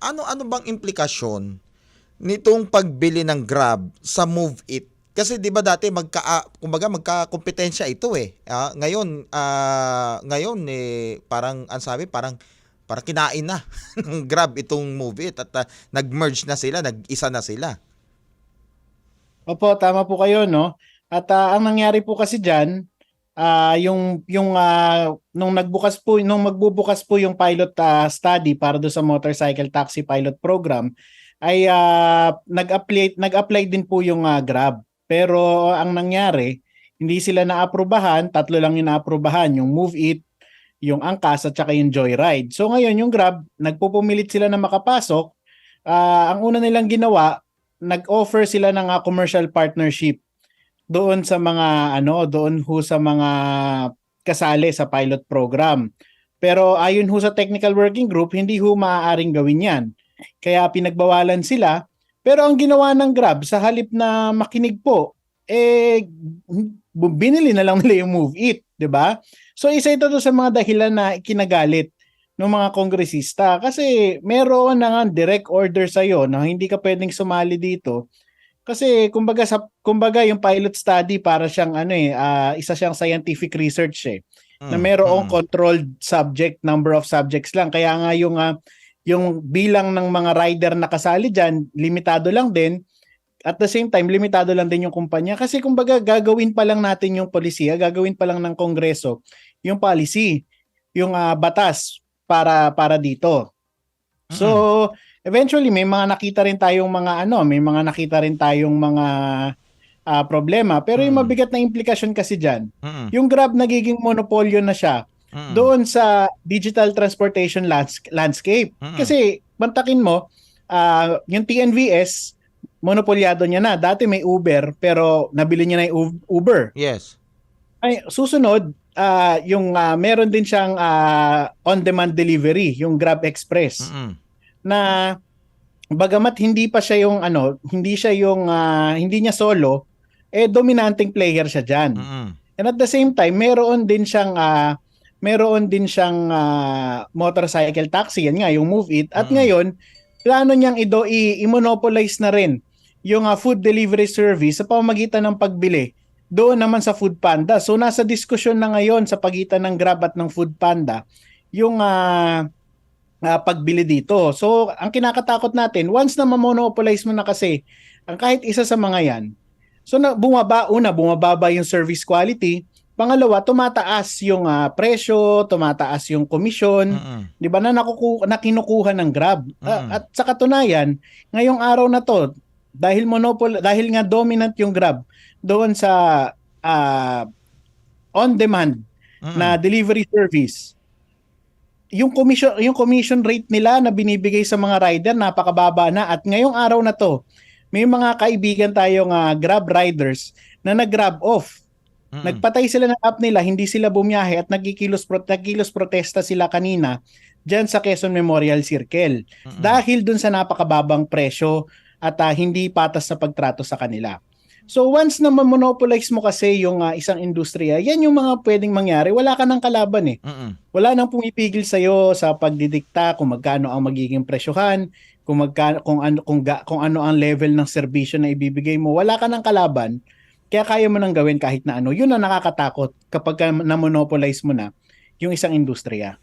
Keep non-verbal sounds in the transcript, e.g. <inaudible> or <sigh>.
ano-ano bang implikasyon nitong pagbili ng Grab sa Move It? Kasi 'di ba dati magka ah, kumbaga magka-kompetensya ito eh. Ah, ngayon ah, ngayon eh parang ang sabi parang parang kinain na <laughs> ng Grab itong Move It at ah, nag-merge na sila, nag-isa na sila. Opo, tama po kayo, no? At ah, ang nangyari po kasi diyan, ah yung yung ah, nung nagbukas po nung magbubukas po yung pilot ah, study para do sa motorcycle taxi pilot program ay ah, nag-apply nag-apply din po yung ah, Grab. Pero ang nangyari, hindi sila naaprubahan, tatlo lang yung naaprubahan, yung Move It, yung Angkas at saka yung Joyride. So ngayon yung Grab, nagpupumilit sila na makapasok. Ah, ang una nilang ginawa, nag-offer sila ng ah, commercial partnership doon sa mga ano, doon ho sa mga kasali sa pilot program. Pero ayon ho sa technical working group, hindi ho maaaring gawin 'yan. Kaya pinagbawalan sila. Pero ang ginawa ng Grab sa halip na makinig po, eh binili na lang <laughs> nila yung Move It, 'di ba? So isa ito to sa mga dahilan na kinagalit ng mga kongresista kasi meron na nga direct order sa iyo na hindi ka pwedeng sumali dito kasi kumbaga sa kumbaga yung pilot study para siyang ano eh ah, isa siyang scientific research eh na Mm, mayroong mm. controlled subject number of subjects lang. Kaya nga yung ah, yung bilang ng mga rider na kasali diyan limitado lang din. At the same time limitado lang din yung kumpanya. Kasi kumbaga gagawin pa lang natin yung polisiya gagawin pa lang ng kongreso yung policy yung ah, batas para para dito. So eventually may mga nakita rin tayong mga ano may mga nakita rin tayong mga ah, problema pero yung Mm. mabigat na implikasyon kasi diyan Mm, yung Grab nagiging monopolyo na siya mm, doon sa digital transportation lands- landscape. Mm. Kasi bantakin mo, ah, yung TNVS, monopolyado niya na. Dati may Uber, pero nabili niya na yung Uber. Yes. Ay, susunod, ah, yung ah, meron din siyang ah, on-demand delivery, yung Grab Express, Mm, na bagamat hindi pa siya yung ano, hindi siya yung ah, hindi niya solo, eh dominanting player siya diyan. mm, And at the same time, meron din siyang ah, meron din siyang ah, motorcycle taxi, yan nga yung Move It. At Mm. ngayon, plano niyang ido i-monopolize na rin yung ah, food delivery service sa pamamagitan ng pagbili doon naman sa Food Panda. So nasa diskusyon na ngayon sa pagitan ng Grab at ng Food Panda yung ah, ah, pagbili dito. So ang kinakatakot natin, once na ma-monopolize mo na kasi ang kahit isa sa mga yan, So na bumaba una bumababa yung service quality, pangalawa tumataas yung ah, presyo, tumataas yung commission, mm, 'di ba na nakuku na kinukuha ng Grab. Ah, Mm. at sa katunayan, ngayong araw na 'to, dahil monopol dahil nga dominant yung Grab doon sa ah, on demand mm, na delivery service. Yung commission yung commission rate nila na binibigay sa mga rider napakababa na at ngayong araw na 'to, may mga kaibigan tayong ah, Grab riders na nag-grab off. mm, Nagpatay sila ng app nila, hindi sila bumiyahe at nagkikilos, pro- nagkilos protesta sila kanina dyan sa Quezon Memorial Circle. mm, Dahil dun sa napakababang presyo at ah, hindi patas sa pagtrato sa kanila. So once na monopolize mo kasi yung ah, isang industriya, yan yung mga pwedeng mangyari. Wala ka ng kalaban eh mm, wala nang pumipigil sa iyo sa pagdidikta kung magkano ang magiging presyohan, kung magkano kung ano kung, ga- kung ano ang level ng serbisyo na ibibigay mo. Wala ka ng kalaban. Kaya kaya mo nang gawin kahit na ano. Yun ang nakakatakot kapag ka na-monopolize mo na yung isang industriya.